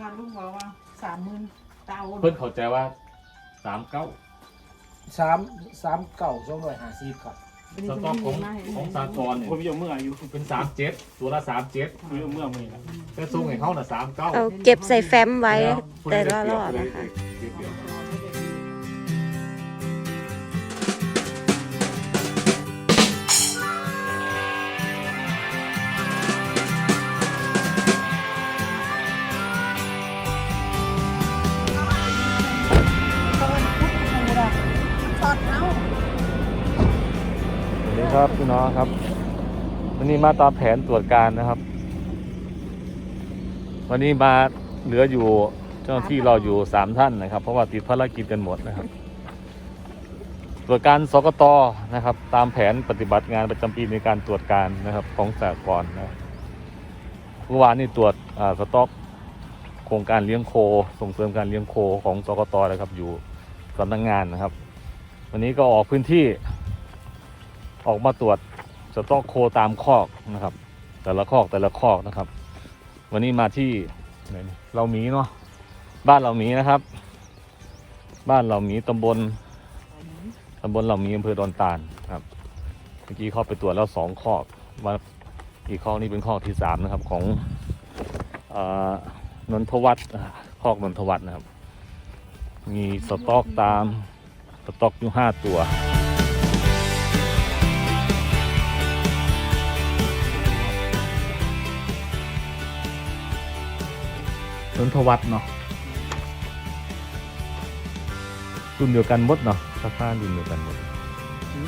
ว่าลุงบอกว่าสามหมื่นเตาเพิ่นเข้าใจว่าสามเก้าสามสามเก่าสองร้อยห้าสิบครับสต็อกของของสากรณ์เนี่ยผมอยู่เมื่ออายุเป็นสามเจ็ดตัวละสามเจ็ดผมอยู่เมื่อมื่อนะแต่ส่งให้เขาน่ะสามเก้าเอาเก็บใส่แฟ้มไว้แต่ละรอบนะคะช็อต ดีครับพี่น้องครับวันนี้มาตามแผนตรวจการนะครับ วันนี้มาเหลืออยู่เจ้าหน้าที่เราอยู่สามท่านนะครับ เพราะว่าติดภารกิจกันหมดนะครับ ตรวจการสกตนะครับ ตามแผนปฏิบัติงานประจำปีในการตรวจการนะครับ ของสากลนะเมื่อวานนี้ตรวจอ่าสต็อกโครงการเลี้ยงโค ส่งเสริมการเลี้ยงโคของสกตนะครับ อยู่สำนักงงานนะครับ วันนี้ก็ออกพื้นที่ ออกมาตรวจสต็อกโคตามคอกนะครับ แต่ละคอกแต่ละคอกนะครับ วันนี้มาที่เราหมีเนาะบ้านเราหมีนะครับ บ้านเราหมีตำบลตำบลเราหมีอำเภอดอนตาลครับเมื่อกี้เข้าไปตรวจแล้วสองคอกมาอีกคอกนี้เป็นคอกที่สามนะครับของอนนทวัฒน์คอกนนทวัฒน์นะครับ มีสต็อกตามสต็อกอยู่ห้าตัว นนทวัฒน์เนาะรุ่นเดียวกันหมดเนาะสภาพรุ่นเดียวกันหมด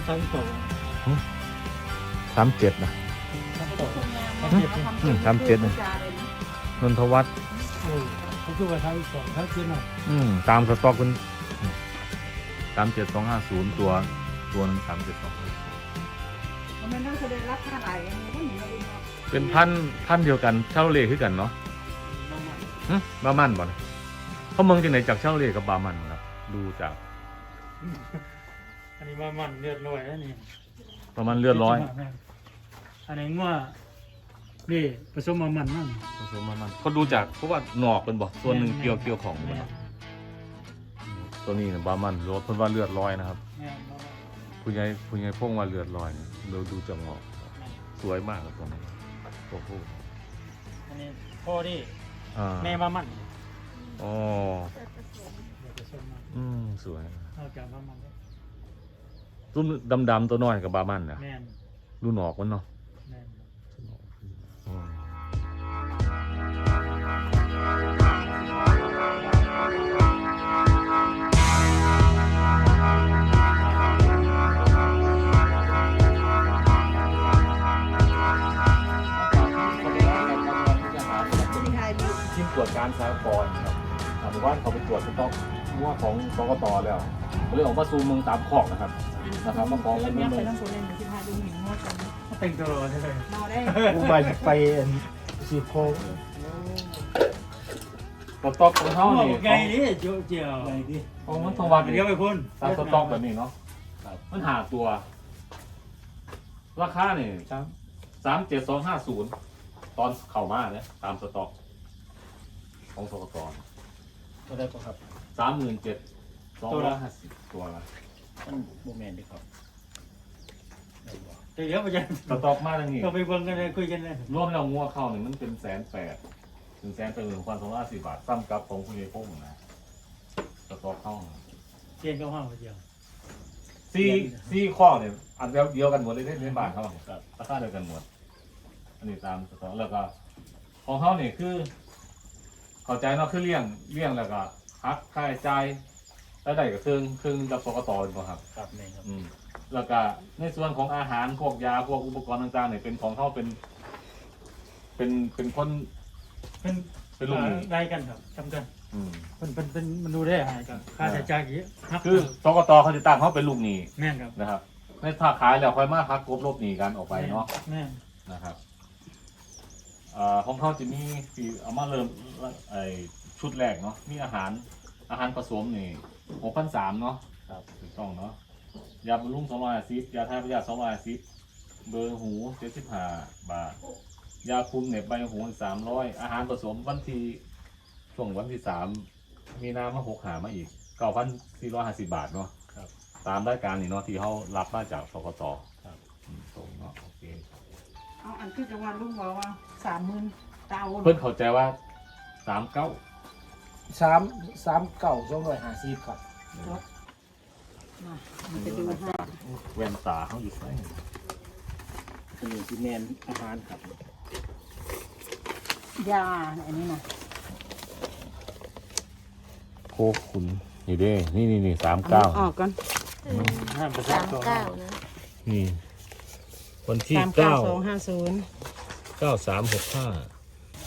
ทั้งสองสามเจ็ดนะทั้งสองอืมทำเจ็ดนะนนทวัฒน์เออเขาคือว่าทั้งสองทั้งเจ็ดหน่อยอืมตามสต็อกคุณสามเจ็ดสองห้าศูนย์ตัวตัวนึงสามเจ็ดสองมันน่าจะได้รับค่าไหลอันนี้ก็เหมือนเราดูเนาะเป็นพันพันเดียวกันเช่าเลขคือกันเนาะประมาณหึ บามันบ่นะเขาเมืองจากไหนจากเช่าเลขกับบามันครับ ดูจากอันนี้ว่ามันเลือดลอยแล้วนี่ประมาณเลือดร้อยอันนี้ว่านี่ผสมมามันนั่นผสมบามันเขาดูจากเพราะว่าหนอกเป็นบ่ส่วนหนึ่งเกี่ยวเกี่ยวของมันเนาะตัวนี้นะบามันรถเพิ่นว่าเลือดร้อยนะครับแม่นผู้ใหญ่ผู้ใหญ่พงว่าเลือดลอยเนี่ยเราดูจากหมอกสวยมากครับตรงนี้ตัวผู้อันนี้พ่อที่ อ่าแม่มามันอ๋อเดี๋ยวผสมมาอืมสวยเอาจากมามันรุ่นดำๆตัวน้อยกับบามันนะแม่นรุ่นออกมันเนาะ อ่าหมู่บ้านเขาไปตรวจสต็อกมั่วของกกตแล้วก็เลยออกมาซูมเมืองตามคอกนะครับนะครับมาขอเล่เป็นนเมืยัองงไปต้องคนเล่นที่พาดูหินงดกันเขาแต่งตัวใช่ไหมเมาได้ผู้ไปไปสีโคงสต็อกของเขาเขานี่ไงนี่เจียวเจียวของมันทวัดเดี๋ยวไปพ่นตามสต็อกแบบนี้เนาะมันหาตัว ราคาเนี่ยสามเจ็ดสองห้าศูนย์ตอนเข้ามาเนี่ยตามสต็อกของสกต ก็ได้ปะครับ สามหมื่นเจ็ดสองร้อยห้าสิบตัวละมันโมเมนต์ดีครับเดี๋ยวไปจะสต็อกมาทางนี้เราไปเบิ่งกันเลยคุยกันเลยรวมแล้วงัวเข้าเนี่ยมันเป็นแสนแปดถึงแสนแปดหมื่นพันสองร้อยสิบบาทซ้ำกับของคุณยายพงษ์นะสต็อกเข้าเทียนก็ห้างเดียวซี่ซี่ข้อเนี่ยอันเดียวเดียวกันหมดเลยในบ้านเขาเนี่ยราคาเดียวกันหมด อันนี้ตามสต็อกแล้วก็ของเขาเนี่ยคือ เข้าใจเนาะคือเลี้ยงเลี้ยงแล้วก็หักค่าใช้จ่ายแล้วได้กับเครื่องเครื่องกับสกตอยู่บ่ครับ ครับแม่ครับอืมแล้วก็ในส่วนของอาหารพวกยาพวกอุปกรณ์ต่างๆเนี่ยเป็นของเขาเป็น เป็นเป็นคนเป็นเป็นลูกหนี้ได้กันครับจำกันอืมเป็นเป็นเป็นมันดูได้หายกันค่าใช้จ่ายกี่ฮักคือสกตเขาจะตั้งเขาเป็นลูกหนี้แม่นครับนะครับ ในถ้าขายแล้วค่อยมาคักกบลบหนีกันออกไปเนาะแม่นนะครับเอ่อของเขาจะมีปีเอามาเริ่มไอชุดแรกเนาะมีอาหารอาหารผสมนี่หกพันสามเนาะครับถูกต้องเนาะยาบำรุงสองร้อยสิบยาทายพยาสองร้อยสิบเบอร์หูเจ็ดสิบห้าบาท ยาคุมเหน็บใบหูสามร้อยอาหารผสมวันที่ช่วงวันที่สามมีนามาหกหามาอีกเก้าพันสี่ร้อยห้าสิบบาทเนาะครับตามรายการนี่เนาะที่เขารับมาจากสกต ครับ อืมตรงเนาะโอเค เอาอันที่จังหวัดลุงบอกว่าสามหมื่นเตาเพิ่นเข้าใจว่าสามเก้าสามสามเก้าสองร้อยห้าสิบครับมันจะดูให้แว่นตาเขาอยู่ไหนอันนี้ที่แมนอาหารครับยาอันนี้นะโคกคุณนี่เด้นี่นี่นี่สามเอาเก้าออกก่อนห้ามประสาชามตัวเก้านะนี่ วันที่สามเก้าเก้าสองห้าศูนย์เก้าสามหกห้า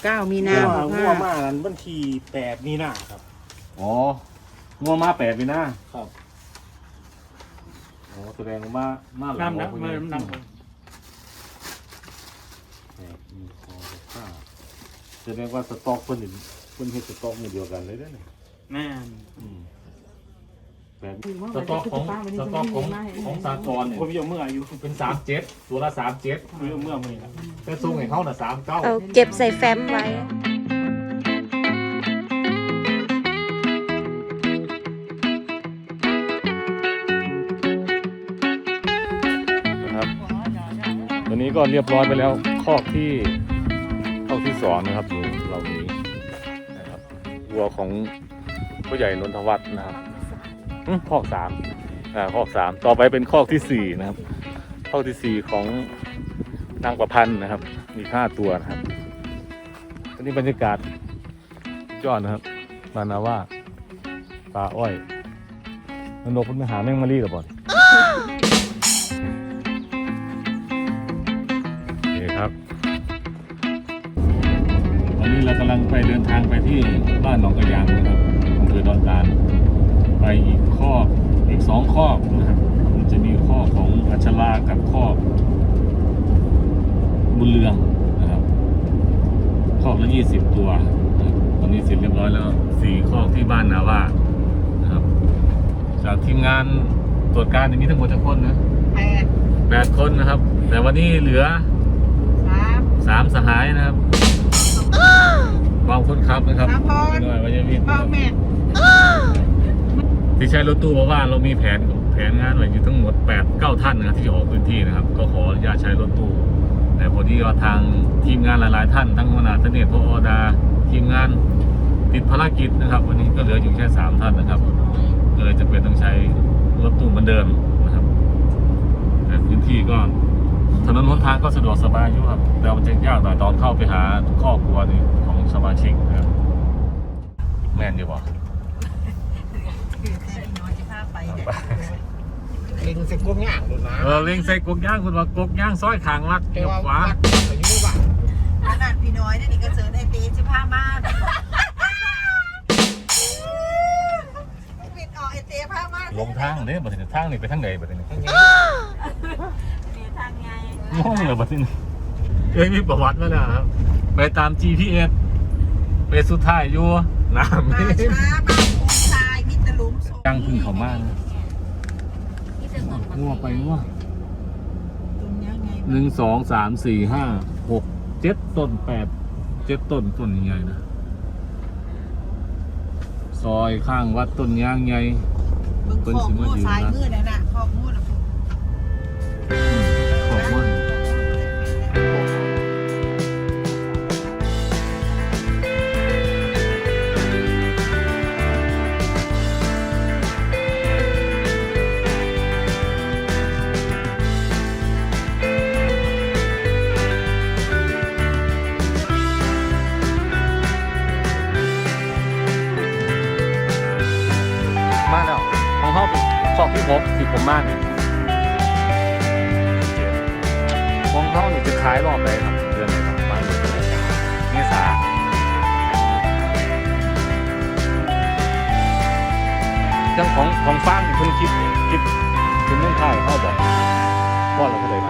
เก้ามีนางัวหกงัห้าวมากันบันทีแปดมีหน้าครับ อ๋องัวมาแปดปีหน้าครับอ๋อแสดงว่ามาหลังน้ำหนักของเมื่อคุณน้ำหนักแปดมีคอหกห้าแสดงว่าสต็อกเพิ่นนี่เพิ่นเฮ็ดสต็อกมือเดียวกันเลยเด้อเนี่ยแม่นอืม แปดสต็อกของสต็อกของของสากลเนี่ยผมยังเมื่ออายุเป็นสามเจ็ดตัวละสามเจ็ดผมยังเมื่อมื่อครับแต่ส่งให้เขาน่ะสามเก้าเอาเก็บใส่แฟ้มไว้นะครับตัวนี้ก็เรียบร้อยไปแล้วคอกที่คอกที่สองนะครับอยู่เหล่านี้นะครับวัวของผู้ใหญ่นนทวัฒน์นะครับอืม คอกสามอ่าคอกสามต่อไปเป็นคอกที่สี่นะครับคอกที่สี่ของนางประพันธ์นะครับ มีห้าตัวนะครับอันนี้บรรยากาศยอดนะครับมานาว่าปลาอ้อยนนกคุณไปหาแมงมะลี่หรือเปล่คครับตอนนี้เรากำลังไปเดินทางไปที่บ้านหนองกระยางนะครับอำเภอดอนตาล ไปอีกข้อกอีกสองข้อกนะครับมันจะมีข้อของอัชรากับข้อบุญเรืองนะครับข้อกละยี่สิบตัวนะครับตอนนี้เสร็จเรียบร้อยแล้วสี่ข้อกที่บ้านนาว่านะครับ จากทีมงานตรวจการอย่างนี้ทั้งหมดทั้งคนนะแปดแปดคนนะครับ แต่วันนี้เหลือสามสามสหายนะครับวางคนขับนะครับสามพรหน่อยวัยวิทย์เบ้าแม่ ที่ใช้รถตู้เพราะว่าเรามีแผนแผนงานไว้อยู่ทั้งหมด8ปดเก้าท่านนะที่จะออกพื้นที่นะครับ ก็ขออนุญาตใช้รถตู้ แต่พอดีว่าทางทีมงานหลาย ๆ ท่านทั้งวนาทเนศพออดาทีมงานติดภารกิจนะครับ วันนี้ก็เหลืออยู่แค่สามท่านนะครับก็เลยจะเป็นต้องใช้รถตู้เหมือนเดิมนะครับแต่พื้นที่ก็ถนนหนทางก็สะดวกสบายอยู่ครับแต่มันจะยากหน่อยตอนเข้าไปหาครอบครัวนี่ของสมาชิกนะครับแม่นอยู่ป่ะ เองสิบกวงย่างดูนะเออเล็งใส่กกย่างคุณว่ากกย่างซอยขางวัดแต่เลี้ยวว่าขวาวัดอายุบ้านขนาดพี่น้อยเนี่ยนี่ก็เจอในปีสิบห้ามาปิดออกไอเต้ผ้ามาลงทางเนี่ยบัดนี้ทางนี่ไปทางไหนบัดนี้ทั้งนี้มีทางไงงงเลยบัดนี้เอ้ยมีประวัติมาแล้วครับไปตาม GPS ไปสุดท้ายอยู่น้ำมานี่ช้าบ้า ตรหลุมศพยังพึ่งเขามากงัวไปงัวตรงนี้ไงหนึ่งสองสามสี่ห้าหกเจ็ดต้นแปดเจ็ดต้นต้นใหญ่นะซอยข้างวัดต้นยางใหญ่เบิ่งขอบงูสายมืดนั่นน่ะขอบงูน่ะ ชอบพี่พกที่ผมมากเนี่ยของเขาหนี่จะขายรอบไหนครับ เดือนไหนครับบางเดือนไหนเมษาเรื่องของของฟางนี่เพิ่นคิดคิดเป็นเรื่องค่ายเขาบอกว่าเราก็เลย